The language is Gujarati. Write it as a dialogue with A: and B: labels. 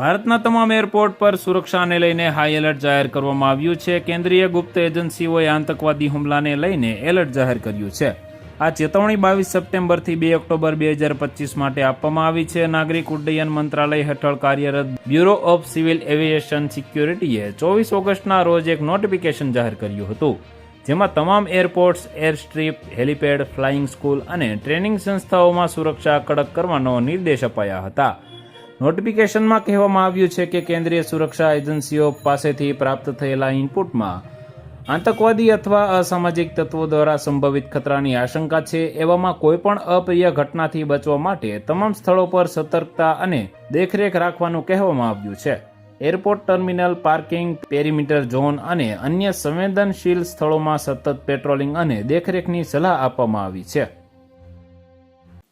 A: ભારતના તમામ એરપોર્ટ પર સુરક્ષાને લઈને હાઈ એલર્ટ જાહેર કરવામાં આવ્યું છે. કેન્દ્રીય ગુપ્ત એજન્સીઓએ આતંકવાદી હુમલાને લઈને એલર્ટ જાહેર કર્યું છે. આ ચેતવણી બાવીસ સપ્ટેમ્બરથી બે ઓક્ટોબર બે હજાર પચીસ માટે આપવામાં આવી છે. નાગરિક ઉડ્ડયન મંત્રાલય હેઠળ કાર્યરત બ્યુરો ઓફ સિવિલ એવિએશન સિક્યોરિટીએ ચોવીસ ઓગસ્ટના રોજ એક નોટિફિકેશન જાહેર કર્યું હતું, જેમાં તમામ airports, airstrip, helipad, flying school અને ટ્રેનિંગ સંસ્થાઓમાં સુરક્ષા કડક કરવાનો નિર્દેશ અપાયા હતા. નોટિફિકેશનમાં કહેવામાં આવ્યું છે કે કેન્દ્રીય સુરક્ષા એજન્સીઓ પાસેથી પ્રાપ્ત થયેલા ઇનપુટમાં આતંકવાદી અથવા અસામાજિક તત્વો દ્વારા સંભવિત ખતરાની આશંકા છે એવામાં કોઈપણ અપ્રિય ઘટનાથી બચવા માટે તમામ સ્થળો પર સતર્કતા અને દેખરેખ રાખવાનું કહેવામાં આવ્યું છે. Airport terminal, parking, perimeter zone અને અન્ય સંવેદનશીલ સ્થળોમાં સતત પેટ્રોલિંગ અને દેખરેખની સલાહ આપવામાં આવી છે.